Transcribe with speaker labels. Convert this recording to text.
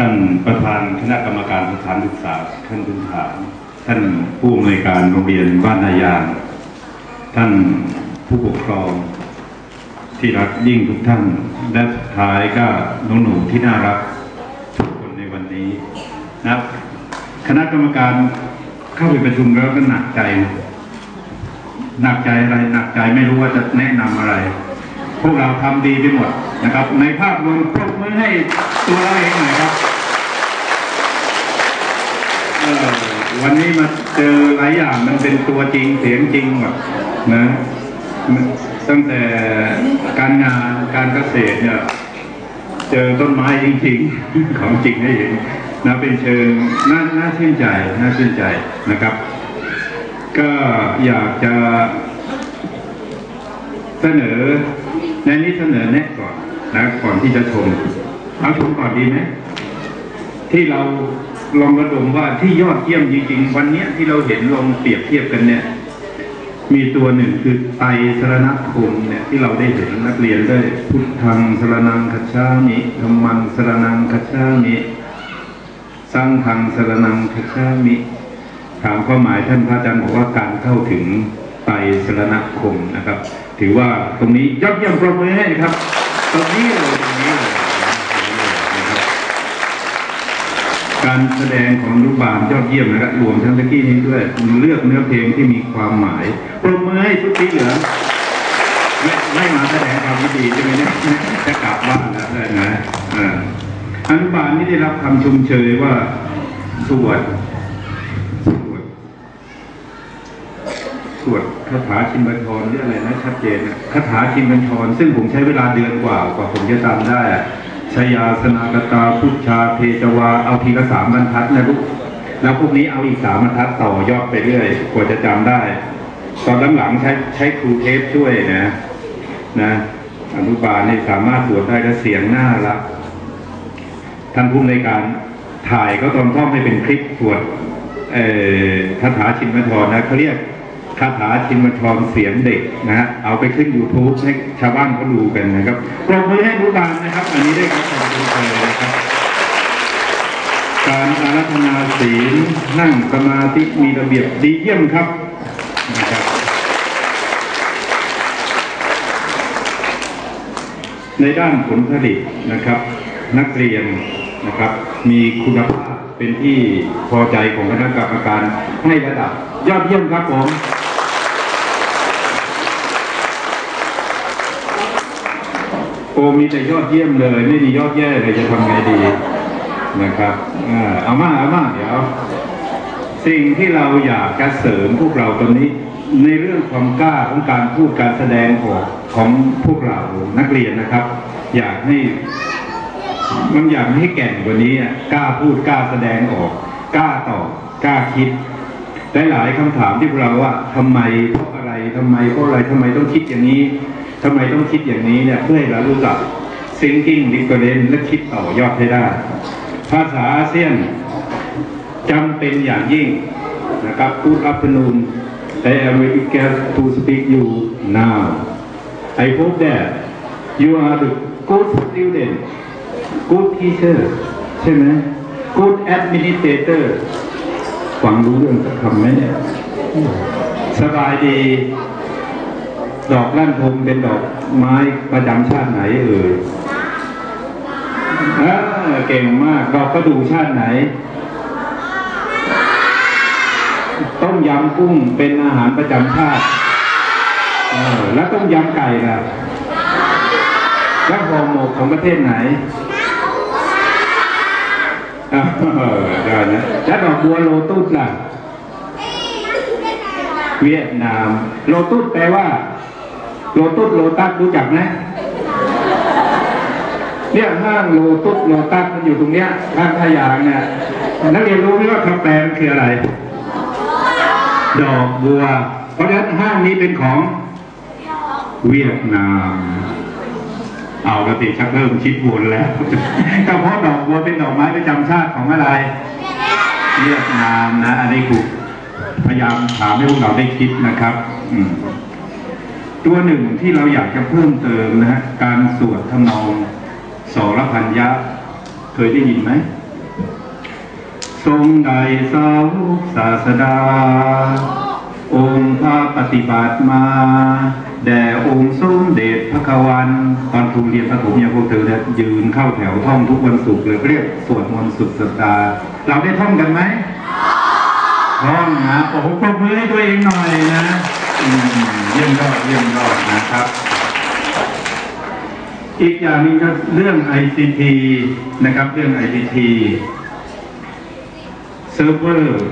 Speaker 1: ท่านประธานคณะกรรมการสถานศึกษาท่านพื้นฐาน ท่านผู้อำนวยการโรงเรียนบ้านนายาง ท่านผู้ปกครองที่รักยิ่งทุกท่าน และสุดท้ายก็น้องหนูที่น่ารักทุกคนในวันนี้นะครับคณะกรรมการเข้าไปประชุมแล้วก็หนักใจ หนักใจอะไรหนักใจไม่รู้ว่าจะแนะนำอะไร พวกเราทำดีไปหมดนะครับ ในภาพรวมปรบมือให้ ตัวเราเองหน่อยครับเออวันนี้มาเจอหลายอย่างมันเป็นตัวจริงเสียงจริงหมดนะตั้งแต่การงานการเกษตรเนี่ยเจอต้นไม้จริงๆของจริงให้เห็นนะเป็นเชิงน่าน่าชื่นใจน่าชื่นใจนะครับ ก็อยากจะเสนอในนี้เสนอแนะก่อนนะก่อนที่จะชม เอาชมก่อนดีไหมที่เราลองระดมว่าที่ยอดเยี่ยมจริงๆ วันนี้ที่เราเห็นลองเปรียบเทียบกันเนี่ย มีตัวหนึ่งคือไตรสรณคมเนี่ยที่เราได้เห็นนักเรียนได้พุทธังสรนังคัจฉามิธรรมังสรนังคัจฉามิสังฆังสรนังคัจฉามิถามความหมายท่านพระอาจารย์บอกว่าการเข้าถึงไตรสรณคมนะครับ ถือว่าตรงนี้ยอดเยี่ยมปรบมือให้ครับ ตรงนี้เลยตรงนี้เลยนะครับ การแสดงของลูกบาลยอดเยี่ยมนะครับรวมทั้งตะกี้นี้ด้วยเลือกเนื้อเพลงที่มีความหมายปรบมือให้ชุดสีเหลือไม่ไม่มาแสดงความดีใช่ไหมเนี่ยจะกลับบ้านแล้วได้นะอ่าอนุบาลนี่ได้รับคำชมเชยว่าสวดสวดสวดคาถาชินบัญชรหรืออะไรนะชัดเจนนะคาถาชินบัญชรซึ่งผมใช้เวลาเดือนกว่ากว่าผมจะจำได้อะ ชยาสนากตาพุชชาเพจวาเอาทีละสามบรรทัดนะลูกแล้วพวกนี้เอาอีกสามบรรทัดต่อยอดไปเรื่อยกว่าจะจำได้ ตอนหลังๆใช้ใช้ครูเทปช่วยนะนะอนุบาลนี่สามารถสวดได้และเสียงน่ารักท่านผู้ในการถ่ายก็ตอนท่องให้เป็นคลิปสวดเอ่อคาถาชินมทรนะเขาเรียก คาถาชินมัทรเสียงเด็กนะฮะเอาไปขึ้น YouTube ให้ชาวบ้านเขาดูกันนะครับปรบมือให้อนุบาลนะครับ อันนี้ได้รับความภูมิใจนะครับ การอารัธนาศีลนั่งสมาธิมีระเบียบดีเยี่ยมครับนะครับ ในด้านผลผลิตนะครับ นักเรียนนะครับ มีคุณภาพเป็นที่พอใจของคณะกรรมการให้ระดับยอดเยี่ยมครับผม อ้มีแต่ยอดเยี่ยมเลย ไม่มียอดแย่เลยจะทำไงดีนะครับเอามาเอามาเดี๋ยวสิ่งที่เราอยากจะเสริมพวกเราตอนนี้ ในเรื่องความกล้าของการพูดการแสดงของของพวกเรานักเรียนนะครับ อยากให้มันอยากให้แก่งกว่านี้กล้าพูดกล้าแสดงออกกล้าตอบกล้าคิดหลายๆคำถามที่พวกเราว่าทำไมเพราะอะไรทำไมเพราะอะไรทำไมต้องคิดอย่างนี้ ทำไมต้องคิดอย่างนี้เนี่ยเพื่อให้เรารู้จัก thinking different และคิดต่อยอดให้ได้ ภาษาอาเซียนจำเป็นอย่างยิ่งนะครับ Good afternoon I am eager to speak you now I hope that you are the good student good teacher ใช่ไหม good administrator ฟังรู้เรื่องสักคำไหมเนี่ยสบายดี ดอกลั่นทมเป็นดอกไม้ประจำชาติไหนเอ่ยเออเก่งมาก ดอกประดู่ชาติไหน ต้มยำกุ้งเป็นอาหารประจำชาติเออแล้วต้มยำไก่ล่ะแล้วห่อหมกของประเทศไหนเออได้นะแล้วดอกบัวโลตุสล่ะ เวียดนาม โลตุสแปลว่า โลตุสโลตัสรู้จักไหมเนี่ยห้างโลตุสโลตัสมันอยู่ตรงเนี้ยข้างทายางเนี่ยนักเรียนรู้ไหมว่าคำแปลมันคืออะไร ดอกบัว เพราะฉะนั้นห้างนี้เป็นของเวียดนาม เอากติชักเริ่มคิดวนแล้วก็เพราะดอกบัวเป็นดอกไม้ประจำชาติของอะไร เวียดนามนะ อันนี้ครูพยายามถามให้พวกเราได้คิดนะครับ อืม ตัวหนึ่งที่เราอยากจะเพิ่มเติมนะฮะการสวดทำนองสรพันยะเคยได้ยินไหม ทรงใดสาวกศาสดา องค์พระปฏิบัติมา แด่องค์สมเด็จพระควันตอนครูเรียนพระถมเนี่ยพวกเธอเนี่ยยืนเข้าแถวท่องทุกวันศุกร์เลยเรียกสวดมนต์สุดสัปดาห์เราได้ท่องกันไหมท่องนะโอ้โหปรบมือให้ตัวเองหน่อยนะ เยี่ยมยอดเยี่ยมยอดนะครับ อีกอย่างหนึงก็เรื่อง ICT นะครับ เรื่อง ICT เซิร์ฟเวอร์